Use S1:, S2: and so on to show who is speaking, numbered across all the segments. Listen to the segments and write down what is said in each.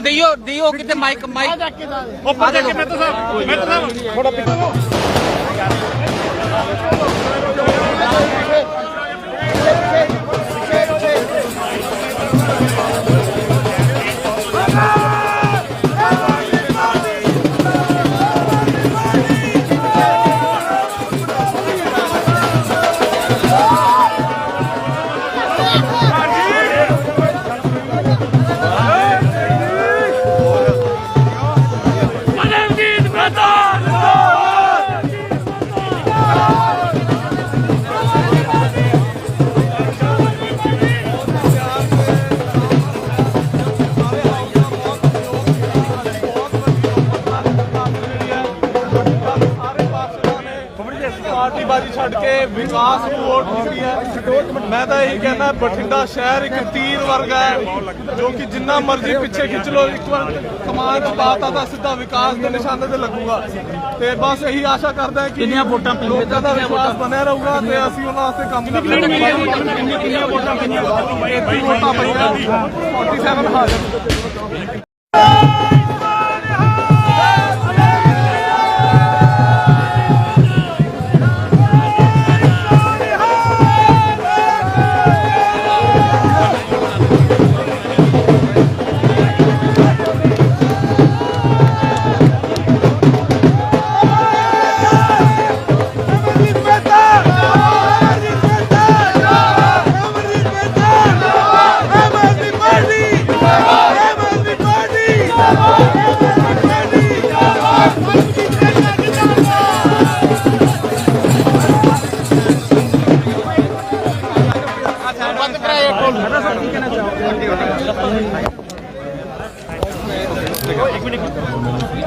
S1: ਦਿਓ ਦਿਓ ਕਿਤੇ ਮਾਈਕ ਮਾਈਕ
S2: ਉਹ ਪਤਾ ਕਿ ਮੈਂ ਤਾਂ ਸਾਹਿਬ ਮੈਂ ਤਾਂ ਸਾਹਿਬ ਥੋੜਾ ਮਨਵਜੀਤ
S3: ਵਿਕਾਸ ਨੂੰ ਵੋਟ ਦਿੱਤੀ ਹੈ ਮੈਂ ਤਾਂ ਇਹੀ ਕਹਿੰਦਾ ਬਠਿੰਡਾ ਸ਼ਹਿਰ ਇੱਕ ਤੀਰ ਵਰਗਾ ਹੈ ਜੋ ਕਿ ਜਿੰਨਾ ਮਰਜ਼ੀ ਪਿੱਛੇ ਖਿੱਚ ਲੋ ਇੱਕ ਵਾਰ ਕਮਾਨ ਚ ਪਾਤਾ ਤਾਂ ਸਿੱਧਾ ਵਿਕਾਸ ਦੇ ਨਿਸ਼ਾਨੇ ਤੇ ਲੱਗੂਗਾ ਤੇ ਬਸ ਇਹੀ ਆਸ਼ਾ ਕਰਦਾ ਕਿ ਕਿੰਨੀਆਂ ਵੋਟਾਂ ਲੋਕਾਂ ਦਾ ਵਿਸ਼ਵਾਸ ਬਣਿਆ ਰਹੂਗਾ ਤੇ ਅਸੀਂ ਉਹਨਾਂ ਵਾਸਤੇ ਕੰਮ ਕਰਾਂਗੇ ਕਿੰਨੀਆਂ ਵੋਟਾਂ ਕਿੰਨੀਆਂ ਵੋਟਾਂ ਪਈਆਂ 47 ਹਾਜ਼ਰ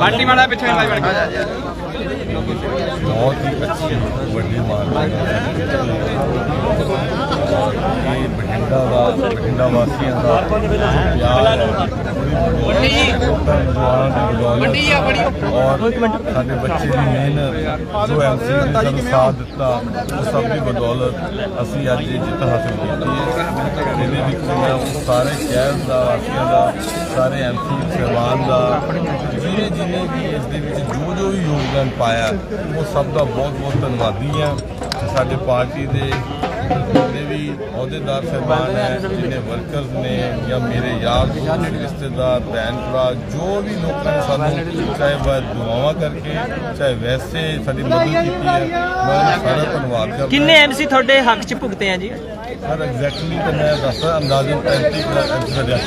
S1: ਬਾਟੀ ਮਾੜਾ ਪਿੱਛੇ ਲਾਈ ਬਣ ਗਿਆ।
S4: ਬਹੁਤ ਹੀ ਅੱਛੀ ਵੱਡੀ ਮਾਰਕੀਟ ਇਹ ਬਠਿੰਡਾ ਦਾ ਬਠਿੰਡਾ ਵਾਸੀਆਂ ਦਾ
S1: ਆ ਬੜੀ
S4: ਔਰ ਸਾਡੇ ਬੱਚੇ ਦੀ ਮਿਹਨਤ ਜੋ ਐਮਸੀ ਨੇ ਸਾਨੂੰ ਸਾਥ ਦਿੱਤਾ ਉਹ ਸਭ ਦੀ ਬਦੌਲਤ ਅਸੀਂ ਅੱਜ ਇਹ ਜਿੱਤ ਹਾਸਲ ਕੀਤੀ ਹੈ। ਵਿੱਚ ਮੈਂ ਉਹ ਸਾਰੇ ਸ਼ਹਿਰ ਦਾ ਵਾਸੀਆਂ ਦਾ ਸਾਰੇ ਐਮਸੀ ਸਹਿਬਾਨ ਦਾ ਜਿਹਨੇ ਜਿਹਨੇ ਵੀ ਇਸ ਦੇ ਵਿੱਚ ਜੋ ਜੋ ਵੀ ਯੋਗਦਾਨ ਪਾਇਆ ਉਹ ਸਭ ਦਾ ਬਹੁਤ ਬਹੁਤ ਧੰਨਵਾਦੀ ਹਾਂ। ਸਾਡੇ ਪਾਰਟੀ ਦੇ ਜਿੰਨੇ ਵੀ ਅਹੁਦੇਦਾਰ ਸਹਿਬਾਨ ਹੈ ਜਿੰਨੇ ਵਰਕਰਸ ਨੇ ਜਾਂ ਮੇਰੇ ਯਾਰ ਰਿਸ਼ਤੇਦਾਰ ਭੈਣ ਭਰਾ ਜੋ ਵੀ ਲੋਕਾਂ ਨੇ ਸਾਨੂੰ ਚਾਹੇ ਵਹ ਦੁਆਵਾਂ ਕਰਕੇ ਚਾਹੇ ਵੈਸੇ ਸਾਡੀ ਮਦਦ ਕੀਤੀ ਹੈ ਮੈਂ ਸਾਰਾ ਧੰਨਵਾਦ ਕਰਦਾ
S5: ਕਿੰਨੇ ਐਮਸੀ ਤੁਹਾਡੇ ਹੱਕ 'ਚ ਭੁਗਤੇ ਆ ਜੀ?
S4: ਸਰ ਐਗਜ਼ੈਕਟਲੀ ਤਾਂ ਮੈਂ ਦੱਸਦਾ ਅੰਦਾਜ਼ਨ 35 ਲੱਖ ਐਮਸੀ ਦਾ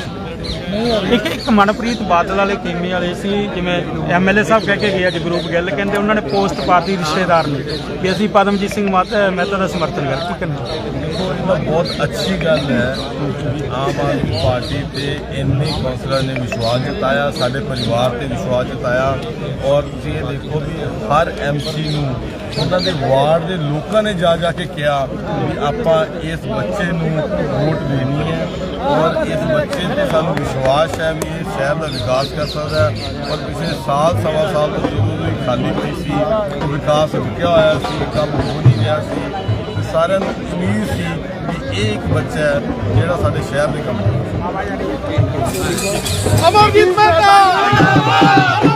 S2: ਇੱਕ ਇੱਕ ਮਨਪ੍ਰੀਤ ਬਾਦਲ ਵਾਲੇ ਕੀਮੇ ਵਾਲੇ ਸੀ ਜਿਵੇਂ ਐਮਐਲਏ ਸਾਹਿਬ ਕਹਿ ਕੇ ਗਏ ਅੱਜ ਗਰੂਪ ਗੱਲ ਕਹਿੰਦੇ ਉਹਨਾਂ ਨੇ ਪੋਸਟ ਪਾਤੀ ਰਿਸ਼ਤੇਦਾਰ ਨੇ ਕਿ ਅਸੀਂ ਪਦਮਜੀਤ ਸਿੰਘ ਮਾਤ- ਮਹਿਤਾ ਦਾ ਸਮਰਥਨ ਕਰ ਕੀ ਕਰਨਾ
S4: ਬਹੁਤ ਅੱਛੀ ਗੱਲ ਹੈ। ਕਿ ਆਮ ਆਦਮੀ ਪਾਰਟੀ ਤੇ ਇੰਨੇ ਕੌਂਸਲਰ ਨੇ ਵਿਸ਼ਵਾਸ ਜਤਾਇਆ ਸਾਡੇ ਪਰਿਵਾਰ ਤੇ ਵਿਸ਼ਵਾਸ ਜਤਾਇਆ। ਔਰ ਤੁਸੀਂ ਇਹ ਦੇਖੋ ਵੀ ਹਰ ਐਮਸੀ ਨੂੰ ਉਹਨਾਂ ਦੇ ਵਾਰਡ ਦੇ ਲੋਕਾਂ ਨੇ ਜਾ ਜਾ ਕੇ ਕਿਹਾ ਵੀ ਆਪਾਂ ਇਸ ਬੱਚੇ ਨੂੰ ਵੋਟ ਦੇਣੀ ਹੈ ਔਰ ਇਸ ਬੱਚੇ ਤੇ ਸਾਨੂੰ ਵਿਸ਼ਵਾਸ ਹੈ ਵੀ ਇਹ ਸ਼ਹਿਰ ਦਾ ਵਿਕਾਸ ਕਰ ਸਕਦਾ ਹੈ ਔਰ ਪਿਛਲੇ ਸਾਲ, ਸਵਾ ਸਾਲ ਤੋਂ ਜਦੋਂ ਵੀ ਖਾਲੀ ਪਈ ਸੀ ਵਿਕਾਸ ਰੁਕਿਆ ਹੋਇਆ ਸੀ, ਕੰਮ ਹੋ ਨਹੀਂ ਰਿਹਾ ਸੀ ਸਾਰਿਆਂ ਨੂੰ ਉਮੀਦ ਸੀ ਵੀ ਇਹ ਇੱਕ ਬੱਚਾ ਹੈ ਜਿਹੜਾ ਸਾਡੇ ਸ਼ਹਿਰ ਦੇ ਕੰਮ ਕਰੇਗਾ।
S3: ਅਮਰਜੀਤ ਮਹਿਤਾ!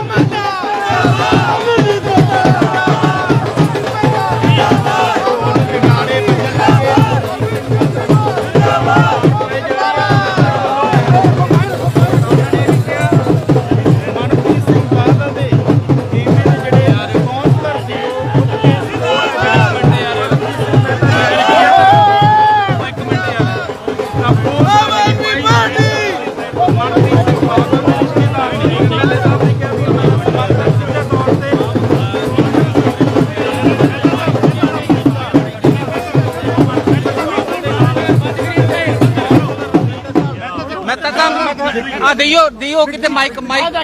S1: ਆ ਦਿਓ ਦਿਓ ਕਿਤੇ ਮਾਈਕ ਮਾਈਕ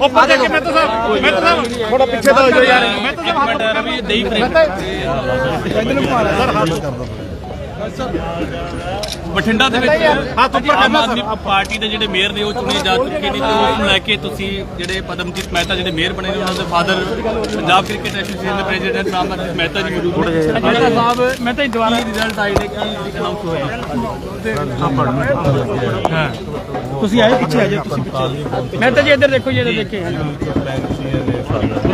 S2: ਉਹ ਪਤਾ ਕਿ ਮੈਂ ਤਾਂ ਸਾਹਿਬ ਮੈਂ ਤਾਂ ਸਾਹਿਬ ਥੋੜਾ ਪਿੱਛੇ ਦਾ ਹੋ ਜਾਓ ਯਾਰ। ਮੈਂ ਤਾਂ ਸਾਹਿਬ
S6: ਬਠਿੰਡਾ ਦੇ ਵਿੱਚ ਆਮ ਆਦਮੀ ਪਾਰਟੀ ਦੇ ਜਿਹੜੇ ਮੇਅਰ ਨੇ ਉਹ ਚੁਣੇ ਜਾ ਚੁੱਕੇ ਨੇ ਤੇ ਉਸ ਨੂੰ ਲੈ ਕੇ ਤੁਸੀਂ ਜਿਹੜੇ ਪਦਮਜੀਤ ਮਹਿਤਾ ਜਿਹੜੇ ਮੇਅਰ ਬਣੇ ਨੇ ਉਹਨਾਂ ਦੇ ਫਾਦਰ ਪੰਜਾਬ ਕ੍ਰਿਕਟ ਐਸੋਸੀਏਸ਼ਨ ਦੇ ਪ੍ਰੈਜ਼ੀਡੈਂਟ ਰਾਮਜੀਤ ਮਹਿਤਾ ਜੀ ਮੌਜੂਦ ਨੇ ਮਹਿਤਾ ਸਾਹਿਬ ਮੈਂ ਤਾਂ ਦੁਆਰਾ ਰਿਜ਼ਲਟ ਆਏ ਨੇ ਕੀ ਅਨਾਉਂਸ ਹੋਇਆ
S2: ਤੁਸੀਂ ਆਏ ਪਿੱਛੇ ਆ ਜਾਓ ਤੁਸੀਂ
S4: ਮੈਂ
S1: ਤਾਂ ਜੀ ਇੱਧਰ ਦੇਖੋ ਜੀ ਇੱਧਰ ਦੇਖੇ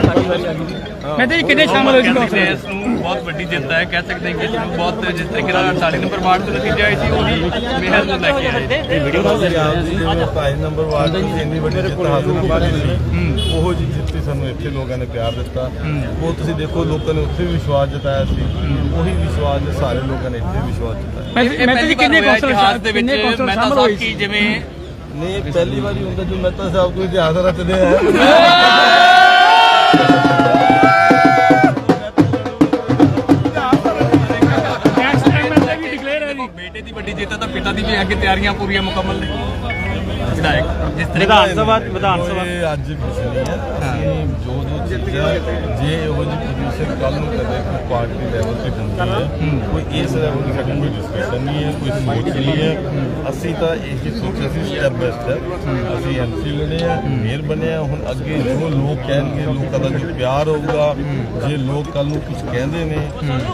S4: ਸਾਡੇ
S1: ਮੈਂ ਤਾਂ ਕਿੰਨੇ ਸ਼ਾਮਲ ਸੀ
S6: ਇਸ ਨੂੰ ਬਹੁਤ ਵੱਡੀ ਜਿੱਤ ਹੈ ਕਹਿ ਸਕਦੇ ਹਾਂ ਕਿ ਇਸ ਨੂੰ ਬਹੁਤ ਜਿਸ ਤਰੀਕੇ ਨਾਲ 48 ਨੰਬਰ ਵਾਰਡ ਤੋਂ ਨਤੀਜਾ ਆਇਆ ਸੀ ਉਹਦੀ ਮਿਹਰ ਨੂੰ ਲੈ ਕੇ ਆਏ
S4: ਪੰਜਾਬ ਦੀ ਜਿਵੇਂ ਢਾਈ ਨੰਬਰ ਵਾਰਡ ਤੋਂ ਇੰਨੀ ਵੱਡੀ ਜਿੱਤ ਹਾਸਲ ਕੀਤੀ ਸੀ ਉਹ ਜੀ ਜਿੱਤੀ ਸਾਨੂੰ ਇੱਥੇ ਲੋਕਾਂ ਨੇ ਪਿਆਰ ਦਿੱਤਾ। ਉਹ ਤੁਸੀਂ ਦੇਖੋ ਲੋਕਾਂ ਨੇ ਉੱਥੇ ਵੀ ਵਿਸ਼ਵਾਸ ਜਤਾਇਆ ਸੀ। ਉਹੀ ਵਿਸ਼ਵਾਸ ਦੇ ਸਾਰੇ ਲੋਕਾਂ ਨੇ ਇੱਥੇ ਵਿਸ਼ਵਾਸ ਜਤਾਇਆ।
S6: ਇਹ ਪਹਿਲੀ ਕਿੰਨੇ ਇਤਿਹਾਸ ਦੇ ਵਿੱਚ ਮਹਿਤਾ ਸਾਹਿਬ ਕੀ ਜਿਵੇਂ
S4: ਨਹੀਂ ਇਹ ਪਹਿਲੀ ਵਾਰੀ ਹੁੰਦਾ ਜੋ ਮਹਿਤਾ ਸਾਹਿਬ ਕੋਈ ਇਤਿਹਾਸ ਰਚਦੇ ਆ।
S6: ਤਾਂ ਅੱਗੇ ਤਿਆਰੀਆਂ ਪੂਰੀਆਂ ਮੁਕੰਮਲ ਨੇ? ਵਿਧਾਇਕ ਜਿਸ ਤਰੀਕੇ
S2: ਵਿਧਾਨ ਸਭਾ ਵਿਧਾਨ ਸਭਾ।
S4: ਅੱਜ ਨਹੀਂ ਹੈ। ਅਸੀਂ ਜੋ ਚੀਜ਼ਾਂ ਜੇ ਪੋਜੀਸ਼ਨ ਕੱਲ ਨੂੰ ਕਦੇ ਕੋਈ ਪਾਰਟੀ ਲੈਵਲ ਤੇ ਹੁੰਦੀ ਹੈ ਕੋਈ ਇਸ ਲੈਵਲ ਦੀ ਸਾਡੀ ਕੋਈ ਡਿਸਕਸ਼ਨ ਨਹੀਂ ਹੈ ਕੋਈ ਸੋਚ ਨਹੀਂ ਹੈ। ਅਸੀਂ ਤਾਂ ਇਹ ਹੀ ਸੋਚਿਆ ਸੀ ਸਟੈਪ ਬਾਈ ਸਟੈਪ ਅਸੀਂ ਐਮਸੀ ਲੜੇ ਆ ਮੇਅਰ ਬਣੇ ਆ। ਹੁਣ ਅੱਗੇ ਜੋ ਲੋਕ ਕਹਿਣਗੇ ਲੋਕਾਂ ਦਾ ਜੋ ਪਿਆਰ ਹੋਊਗਾ ਜੇ ਲੋਕ ਕੱਲ ਨੂੰ ਕੁਝ ਕਹਿੰਦੇ ਨੇ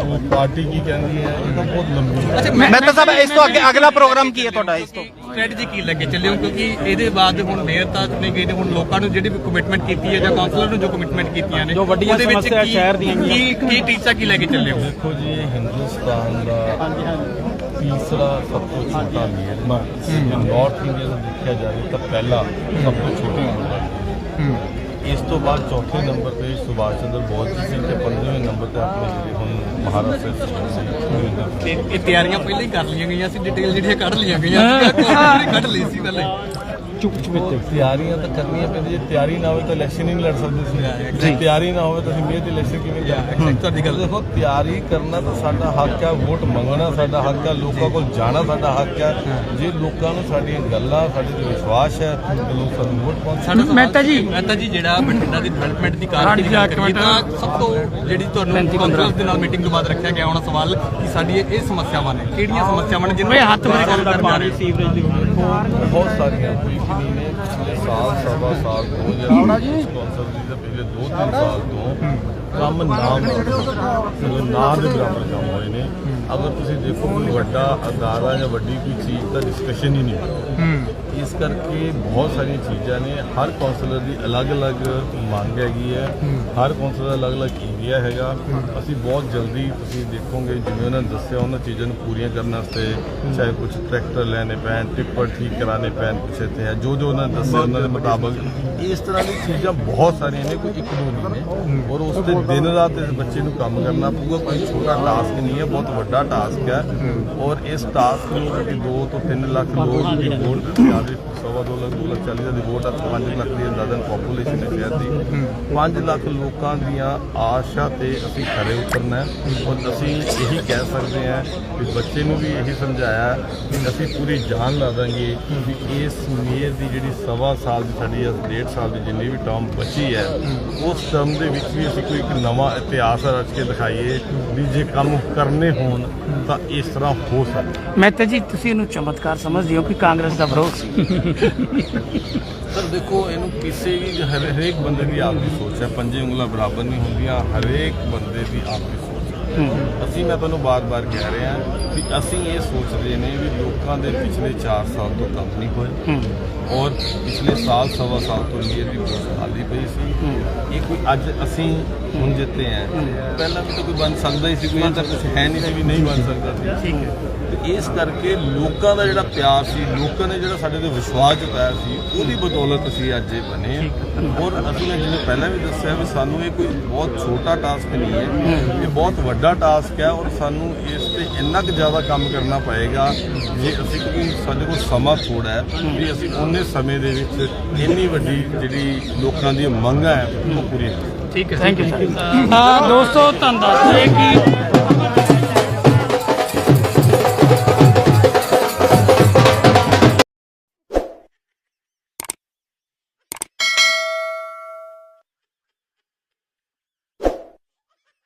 S4: ਉਹ ਪਾਰਟੀ ਕੀ ਕਹਿੰਦੀ ਹੈ ਇਹ ਤਾਂ ਬਹੁਤ ਲੰਬੀ ਹੈ।
S1: ਮਹਿਤਾ ਸਾਹਿਬ ਇਸ ਤੋਂ ਅੱਗੇ ਅਗਲਾ ਪ੍ਰੋਗਰਾਮ ਕੀ ਹੈ ਤੁਹਾਡਾ ਇਸ ਤੋਂ?
S6: ਸਟ੍ਰੈਟਜੀ ਕੀ ਲੱਗੇ? ਚੱਲਿਓ ਕਿਉਂਕਿ ਇਹਦੇ ਬਾਅਦ ਹੁਣ ਮੇਅਰ ਤਾਂ ਚੁਣੇ ਗਏ ਨੇ ਹੁਣ ਲੋਕਾਂ ਨੂੰ ਜਿਹੜੀ ਵੀ ਕਮਿਟਮੈਂਟ ਕੀਤੀ ਹੈ ਜਾਂ ਕਾਉਂਸਲਰ ਨੂੰ ਜੋ ਕਮਿਟਮੈਂਟ ਕੀਤੀਆਂ ਨੇ
S2: ਜੋ ਵੱਡੀਆਂ
S6: ਉਹਦੇ ਵਿੱਚ
S2: ਸਮੱਸਿਆ
S6: ਕੀ-
S2: ਸ਼ਹਿਰ ਦੀਆਂ
S6: ਕੀ ਕੀ ਟੀਚਾ ਕੀ ਲੈ ਕੇ ਚੱਲੇ ਹੋ?
S4: ਦੇਖੋ ਜੀ ਇਹ ਹਿੰਦੁਸਤਾਨ ਦਾ ਤੀਸਰਾ ਸਭ ਤੋਂ ਛੋਟਾ ਮੇਅਰ ਜੇ ਨਾਰਥ ਇੰਡੀਆ ਦਾ ਦੇਖਿਆ ਜਾਵੇ ਤਾਂ ਪਹਿਲਾ ਸਭ ਤੋਂ ਛੋਟਾ ਨੰਬਰ ਇਸ ਤੋਂ ਬਾਅਦ ਚੌਥੇ ਨੰਬਰ ਤੇ ਸੁਭਾਸ਼ ਚੰਦਰ ਬੋਸ ਜੀ ਸੀ ਤੇ ਪੰਜਵੇਂ ਨੰਬਰ ਤੇ ਆਪਣੇ ਜਿਹੜੇ ਹੁਣ ਮਹਾਰਾਸ਼ਟਰ ਦੇ
S6: ਤੇ ਇਹ ਤਿਆਰੀਆਂ ਪਹਿਲਾਂ ਹੀ ਕਰ ਲਈਆਂ ਗਈਆਂ ਸੀ ਡਿਟੇਲ ਜਿਹੜੀਆਂ ਕੱਢ ਲਈਆਂ ਗਈਆਂ। ਸੀ ਕੱਢ ਲਈ ਸੀ ਪਹਿਲੇ
S4: ਚੁੱਪ ਚੁੱਪ ਤਿਆਰੀਆਂ ਤਾਂ ਕਰਨੀਆਂ ਪੈਂਦੀਆਂ ਜੇ ਤਿਆਰੀ ਨਾ ਹੋਵੇ ਤਾਂ ਇਲੈਕਸ਼ਨ ਹੀ ਨਹੀਂ ਲੜ ਸਕਦੇ ਸੀ ਜੇ। ਤਿਆਰੀ ਨਾ ਹੋਵੇ ਤਾਂ ਅਸੀਂ ਮੇਅਰ ਦੀ ਇਲੈਕਸ਼ਨ ਕਿਵੇਂ ਜਾਵਾਂਗੇ
S6: ਤੁਹਾਡੀ ਗੱਲ।
S4: ਦੇਖੋ ਤਿਆਰੀ ਕਰਨਾ ਤਾਂ ਸਾਡਾ ਹੱਕ ਹੈ ਵੋਟ ਮੰਗਣਾ ਸਾਡਾ ਹੱਕ ਹੈ ਲੋਕਾਂ ਕੋਲ ਜਾਣਾ ਸਾਡਾ ਹੱਕ ਹੈ। ਜੇ ਲੋਕਾਂ ਨੂੰ ਸਾਡੀਆਂ ਗੱਲਾਂ ਸਾਡੇ ਤੇ ਵਿਸ਼ਵਾਸ ਹੈ ਤਾਂ ਲੋਕ ਸਾਨੂੰ ਵੋਟ ਪਾਉਣ
S6: ਮਹਿਤਾ ਜੀ। ਮਹਿਤਾ ਜੀ ਜਿਹੜਾ ਬਠਿੰਡਾ ਦੀ ਡਿਵੈਲਪਮੈਂਟ ਦੀ ਕਾਰਜ ਦੀ ਗੱਲ ਕਰੀਏ ਤਾਂ ਸਭ ਤੋਂ ਜਿਹੜੀ ਤੁਹਾਨੂੰ ਕਾਂਗਰਸ ਦੇ ਨਾਲ ਮੀਟਿੰਗ ਤੋਂ ਬਾਅਦ ਰੱਖਿਆ ਗਿਆ ਹੋਣਾ ਸਵਾਲ ਕਿ ਸਾਡੀ ਇਹ ਸਮੱਸਿਆਵਾਂ ਨੇ। ਕਿਹੜੀਆਂ ਸਮੱਸਿਆਵਾਂ ਨੇ ਜਿਨ੍ਹਾਂ ਹੱਥ ਮੇਰੇ ਗੱਲ ਕਰਨ ਜਾ ਰਹੇ ਸੀ
S2: ਸੀਵਰੇਜ ਦੀ
S4: ਬਹੁਤ ਸਾਰੀਆਂ ਕੋਈ ਨਹੀਂ ਨੇ ਪਿਛਲੇ ਸਾਲ ਸਵਾ ਸਾਲ ਤੋਂ ਜਾਂ ਸਪਾਂਸਰ ਦੀ ਪਿਛਲੇ 2-3 ਸਾਲ ਤੋਂ ਕੰਮ ਨਾਮ ਨਾਂ ਦੇ ਬਰਾਬਰ ਕੰਮ ਹੋਏ ਨੇ। ਅਗਰ ਤੁਸੀਂ ਦੇਖੋ ਕੋਈ ਵੱਡਾ ਅਦਾਰਾ ਜਾਂ ਵੱਡੀ ਕੋਈ ਚੀਜ਼ ਦਾ ਡਿਸਕਸ਼ਨ ਹੀ ਨਹੀਂ ਹੁੰਦਾ ਇਸ ਕਰਕੇ ਬਹੁਤ ਸਾਰੀਆਂ ਚੀਜ਼ਾਂ ਨੇ। ਹਰ ਕਾਉਂਸਲਰ ਦੀ ਅਲੱਗ-ਅਲੱਗ ਮੰਗ ਹੈਗੀ ਹੈ। ਹਰ ਕਾਉਂਸਲਰ ਦਾ ਅਲੱਗ-ਅਲੱਗ ਏਰੀਆ ਹੈਗਾ। ਅਸੀਂ ਬਹੁਤ ਜਲਦੀ ਤੁਸੀਂ ਦੇਖੋਗੇ ਜਿਵੇਂ ਉਹਨਾਂ ਨੇ ਦੱਸਿਆ ਉਹਨਾਂ ਚੀਜ਼ਾਂ ਨੂੰ ਪੂਰੀਆਂ ਕਰਨ ਵਾਸਤੇ ਚਾਹੇ ਕੁਝ ਟਰੈਕਟਰ ਲੈਣੇ ਪੈਣ ਟਿੱਪਰ ਠੀਕ ਕਰਾਣੇ ਪੈਣ ਕੁਛ ਇੱਥੇ ਹੈ। ਜੋ ਜੋ ਉਹਨਾਂ ਨੇ ਦੱਸਿਆ ਉਹਨਾਂ ਦੇ ਮੁਤਾਬਕ ਇਸ ਤਰ੍ਹਾਂ ਦੀ ਚੀਜ਼ਾਂ ਬਹੁਤ ਸਾਰੀਆਂ ਨੇ ਕੋਈ ਇੱਕ ਦੋ ਨਹੀਂ ਨੇ। ਔਰ ਉਸ ਦੇ ਦਿਨ ਰਾਤ ਇਸ ਬੱਚੇ ਨੂੰ ਕੰਮ ਕਰਨਾ ਪਊਗਾ ਕੋਈ ਛੋਟਾ ਟਾਸਕ ਨਹੀਂ ਹੈ ਬਹੁਤ ਵੱਡਾ ਟਾਸਕ ਹੈ। ਔਰ ਇਸ ਟਾਸਕ ਨੂੰ ਜਿਹੜੀ 2 ਤੋਂ 3 ਲੱਖ ਲੋਕ ਦੀ ਵੋਟ ਜ਼ਿਆਦਾ ਸਵਾ ਦੋ ਲੱਖ ਦੋ ਲੱਖ ਚਾਲੀ ਦਾ ਦੀ ਵੋਟ ਆ 5 ਲੱਖ ਦੀ ਅੰਦਾਜ਼ਨ ਪੋਪੂਲੇਸ਼ਨ ਹੈ ਸ਼ਹਿਰ ਦੀ। 5 ਲੱਖ ਲੋਕਾਂ ਦੀਆਂ ਆਸ਼ਾ ਤੇ ਅਸੀਂ ਖਰੇ ਉਤਰਨਾ ਔਰ ਅਸੀਂ ਇਹੀ ਕਹਿ ਸਕਦੇ ਹਾਂ ਕਿ ਬੱਚੇ ਨੂੰ ਵੀ ਇਹੀ ਸਮਝਾਇਆ ਕਿ ਅਸੀਂ ਪੂਰੀ ਜਾਨ ਲਾ ਦਾਂਗੇ ਵੀ ਇਸ ਮੇਅਰ ਦੀ ਜਿਹੜੀ ਸਵਾ ਸਾਲ ਦੀ ਸਾਡੀ ਜਾਂ ਡੇਢ ਸਾਲ ਦੀ ਜਿੰਨੀ ਵੀ ਟਰਮ ਬਚੀ ਹੈ, ਉਸ ਟਰਮ ਦੇ ਵਿੱਚ ਵੀ ਅਸੀਂ ਕੋਈ ਇੱਕ ਨਵਾਂ ਇਤਿਹਾਸ ਰਚ ਕੇ ਦਿਖਾਈਏ ਵੀ ਜੇ ਕੰਮ ਕਰਨੇ ਹੋਣ ਤਾਂ ਇਸ ਤਰ੍ਹਾਂ ਹੋ ਸਕਦਾ।
S1: ਮਹਿਤਾ ਜੀ, ਤੁਸੀਂ ਇਹਨੂੰ ਚਮਤਕਾਰ ਸਮਝਦੇ ਹੋ ਕਿ ਕਾਂਗਰਸ ਦਾ ਵਿਰੋਧ ਸੀ।
S4: ਸਰ, ਦੇਖੋ, ਇਹਨੂੰ ਕਿਸੇ ਵੀ ਹਰੇਕ ਬੰਦੇ ਦੀ ਆਪਦੀ ਸੋਚ ਹੈ। ਪੰਜੇ ਉਂਗਲਾਂ ਬਰਾਬਰ ਨਹੀਂ ਹੁੰਦੀਆਂ। ਹਰੇਕ ਬੰਦੇ ਦੀ ਆਪਦੀ ਅਸੀਂ ਮੈਂ ਤੁਹਾਨੂੰ ਬਾਰ-ਬਾਰ ਕਹਿ ਰਿਹਾ ਵੀ ਅਸੀਂ ਇਹ ਸੋਚਦੇ ਨੇ ਵੀ ਲੋਕਾਂ ਦੇ ਪਿਛਲੇ 4 ਸਾਲ ਤੋਂ ਕੰਮ ਨਹੀਂ ਹੋਏ। ਔਰ ਪਿਛਲੇ ਸਾਲ ਸਵਾ ਸਾਲ ਤੋਂ ਲੀਏ ਦੀ ਵੋਟ ਖਾਲੀ ਪਈ ਸੀ। ਇਹ ਕੋਈ ਅੱਜ ਅਸੀਂ ਹੁਣ ਜਿੱਤੇ ਆ। ਪਹਿਲਾਂ ਵੀ ਤਾਂ ਕੋਈ ਬਣ ਸਕਦਾ ਹੀ ਸੀ ਕੋਈ ਤਾਂ ਕੁਝ ਹੈ ਨਹੀਂ ਸੀ ਵੀ ਨਹੀਂ ਬਣ ਸਕਦਾ ਸੀ। ਠੀਕ ਹੈ। ਤੇ ਇਸ ਕਰਕੇ ਲੋਕਾਂ ਦਾ ਜਿਹੜਾ ਪਿਆਰ ਸੀ ਲੋਕਾਂ ਨੇ ਜਿਹੜਾ ਸਾਡੇ ਤੇ ਵਿਸ਼ਵਾਸ ਜਤਾਇਆ ਸੀ ਉਹਦੀ ਬਦੌਲਤ ਅਸੀਂ ਅੱਜ ਇਹ ਬਣੇ ਹਾਂ ਔਰ ਅਸੀਂ ਜਿਵੇਂ ਪਹਿਲਾਂ ਵੀ ਦੱਸਿਆ ਵੀ ਸਾਨੂੰ ਇਹ ਕੋਈ ਬਹੁਤ ਛੋਟਾ ਟਾਸਕ ਨਹੀਂ ਹੈ। ਇਹ ਬਹੁਤ ਵੱਡਾ ਟਾਸਕ ਹੈ ਔਰ ਸਾਨੂੰ ਇਸ ਤੇ ਇੰਨਾ ਕੁ ਜ਼ਿਆਦਾ ਕੰਮ ਕਰਨਾ ਪਏਗਾ ਜੇ ਅਸੀਂ ਕਿਉਂਕਿ ਸਾਡੇ ਕੋਲ ਸਮਾਂ ਥੋੜਾ ਹੈ ਵੀ ਅਸੀਂ ਉਹਨੇ ਸਮੇਂ ਦੇ ਵਿੱਚ ਇੰਨੀ ਵੱਡੀ ਜਿਹੜੀ ਲੋਕਾਂ ਦੀ ਮੰਗਾਂ ਹੈ ਉਹ ਕਰੀਏ।
S6: ਠੀਕ ਹੈ
S1: ਥੈਂਕ ਯੂ ਸਰ ਦੋਸਤੋ ਤੁਹਾਨੂੰ ਦੱਸ ਦਈਏ ਕਿ